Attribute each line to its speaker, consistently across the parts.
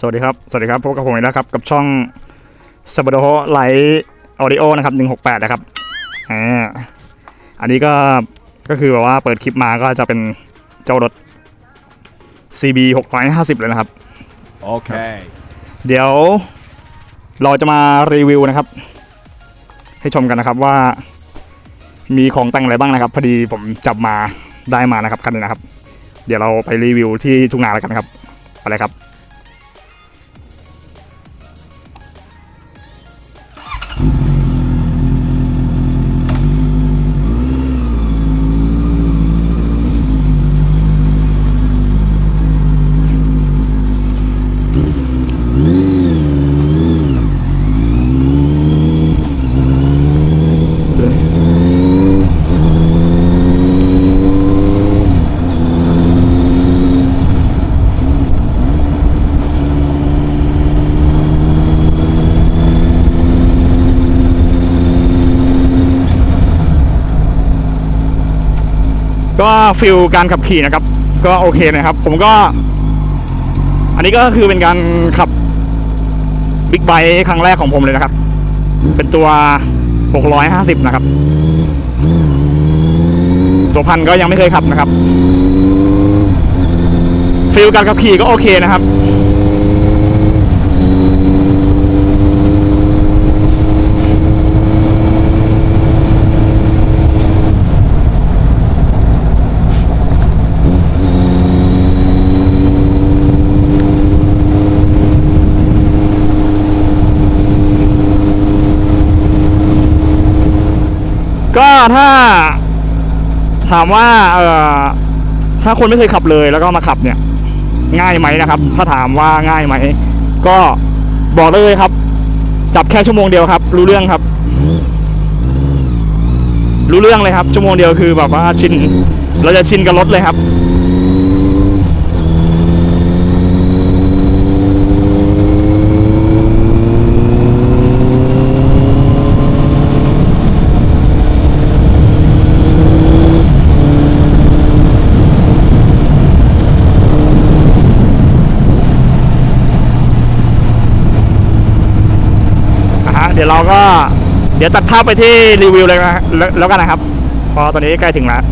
Speaker 1: สวัสดีครับ สวัสดีครับพบกับผมอีกแล้วครับ กับช่องสบ a โดไลท์ออดิโอนะครับ168นะครับอ่าอันนี้ก็ก็คือแบบว่าเปิดคลิปมาก็จะเป็นเจ้ารถ CB 650 เลยนะครับ
Speaker 2: Okay.
Speaker 1: เดี๋ยวเราจะมารีวิวนะครับ ให้ชมกันนะครับว่า มีของแต่งอะไรบ้างนะครับ พอดีผมจับมาได้มานะครับคันนี้นะครับ เดี๋ยวเราไปรีวิวที่ทุ่งนาแล้วกันครับไปเลยครับ ก็ฟิลการขับขี่นะครับ ก็โอเคนะครับ ผมก็ อันนี้ก็คือเป็นการขับบิ๊กไบค์ครั้งแรกของผมเลยนะครับ เป็นตัว 650 นะครับ ตัวพันก็ยังไม่เคยขับนะครับฟิลการขับขี่ก็โอเคนะครับ ก็ถ้าถามว่าเอ่อถ้าคนไม่เคยขับเลยแล้วก็มาขับเนี่ย ง่ายไหมนะครับ ถ้าถามว่าง่ายไหมก็บอกเลยครับ จับแค่ชั่วโมงเดียวครับ รู้เรื่องครับ รู้เรื่องเลยครับ ชั่วโมงเดียวคือแบบว่าชินเราจะชินกับรถเลยครับ ดี๋ยวเราก็เดี๋ยวตัดภาพไปที่รีวิวเลยนะแล้วกันนะครับ พอตอนนี้ใกล้ถึงแล้ว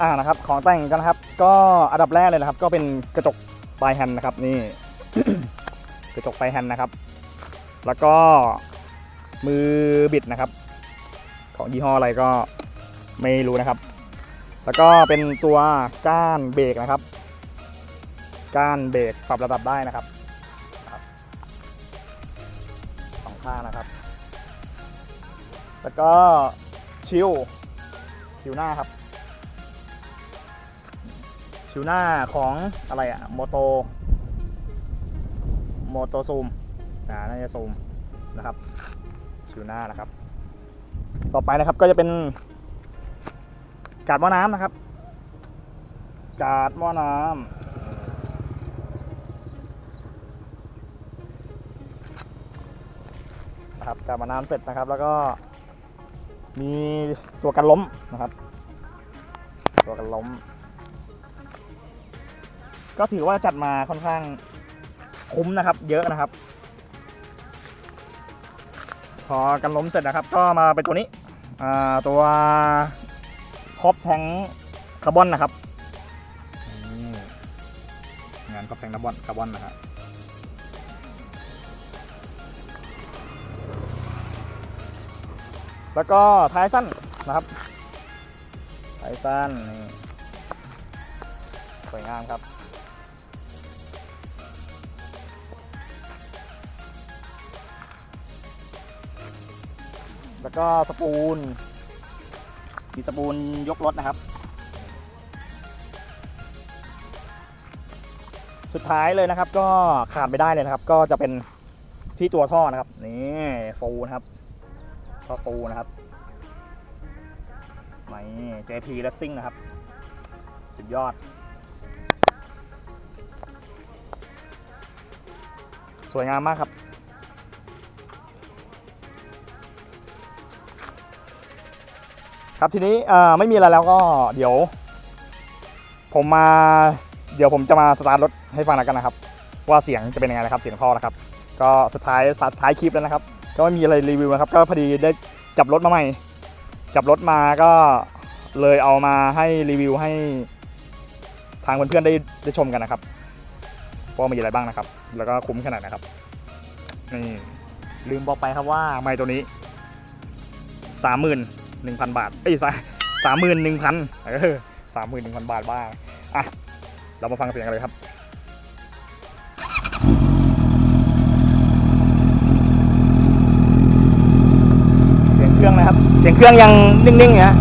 Speaker 1: อ่านะครับของแต่งกันนะครับ ก็อันดับแรกเลยนะครับ ก็เป็นกระจกปลายแฮนด์นะครับ นี่ กระจกปลายแฮนด์นะครับ แล้วก็มือบิดนะครับ ของยี่ห้ออะไรก็ไม่รู้นะครับ แล้วก็เป็นตัวก้านเบรกนะครับ ก้านเบรกปรับระดับได้นะครับ ข้างนะครับ แล้วก็ชิวชิวหน้าครับ ชิวหน้าของอะไรอะโมโตโมโตซูมอ่าน่าจะซูมนะครับ ชิวหน้านะครับ ต่อไปนะครับก็จะเป็นกาดหม้อน้ำนะครับ กาดหม้อน้ำ นะครับการมาน้ำเสร็จนะครับ แล้วก็มีตัวกันล้มนะครับ ตัวกันล้ม ก็ถือว่าจัดมาค่อนข้างคุ้มนะครับ เยอะนะครับ พอกันล้มเสร็จนะครับ ก็มาเป็นตัวนี้ตัวครอบแทงคาร์บอนนะครับงานครอบแทงคาร์บอนคาร์บอนนะครับ แล้วก็ท้ายสั้นนะครับ ท้ายสั้นสวยงามครับ แล้วก็สปูน มีสปูนยกรถนะครับ สุดท้ายเลยนะครับก็ขาดไม่ได้เลยนะครับ ก็จะเป็นที่ตัวท่อนะครับ นี่ฟูนะครับ ท่อฟูนะครับนี่ JP Racing นะครับ สุดยอด สวยงามมากครับ ครับทีนี้ไม่มีอะไรแล้วก็เดี๋ยว ผมมาเดี๋ยวผมจะมาสตาร์ทรถให้ฟังแล้วกันนะครับ ว่าเสียงจะเป็นยังไงนะครับเสียงท่อนะครับ ก็สุดท้ายท้ายคลิปแล้วนะครับ ก็ไม่มีอะไรรีวิวนะครับ ก็พอดีได้จับรถมาใหม่ จับรถมาก็เลยเอามาให้รีวิวให้ทางเพื่อนๆได้ได้ชมกันนะครับว่ามีอะไรบ้างนะครับ แล้วก็คุ้มขนาดไหนะครับนี่ลืมบอกไปครับว่าไม้ตัวนี้สามหมื่นหนึ่งพันบาทเอ้ยสามหมื่นหนึ่งพันเออสามหมื่นหนึ่งพันบาทบ้างอะเรามาฟังเสียงกันเลยครับ รื่องนะครับ เสียงเครื่องยังนิ่งๆอยู่ฮะ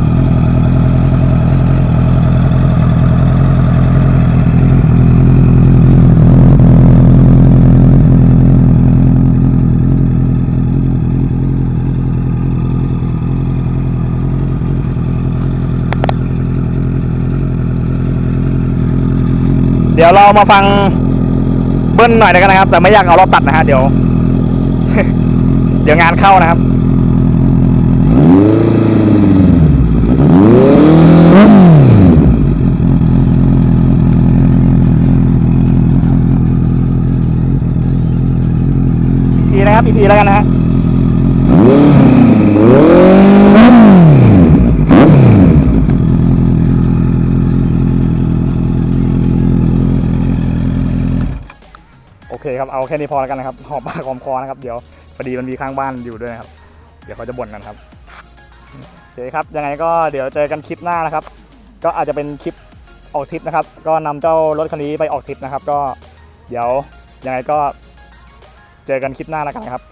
Speaker 1: เดี๋ยวเรามาฟังเบิ้ลหน่อยด้วกันนะครับ แต่ไม่อยากเอารอบตัดนะฮะเดี๋ยว เดี๋ยวงานเข้านะครับ อีก ทีนะครับ อีกทีแล้วกันนะฮะโอเคครับ เอาแค่นี้พอแล้วกันนะครับ หอบปากหอมคอนะครับ เดี๋ยวพอดีมันมีข้างบ้านอยู่ด้วยนะครับ เดี๋ยวเขาจะบ่นกันครับโอเคครับ ยังไงก็เดี๋ยวเจอกันคลิปหน้านะครับ ก็อาจจะเป็นคลิปออกทริปนะครับ ก็นำเจ้ารถคันนี้ไปออกทริปนะครับ ก็เดี๋ยวยังไงก็ เจอกันคลิปหน้าแล้วกันนะครับ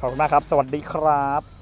Speaker 1: ขอบคุณมากครับ สวัสดีครับ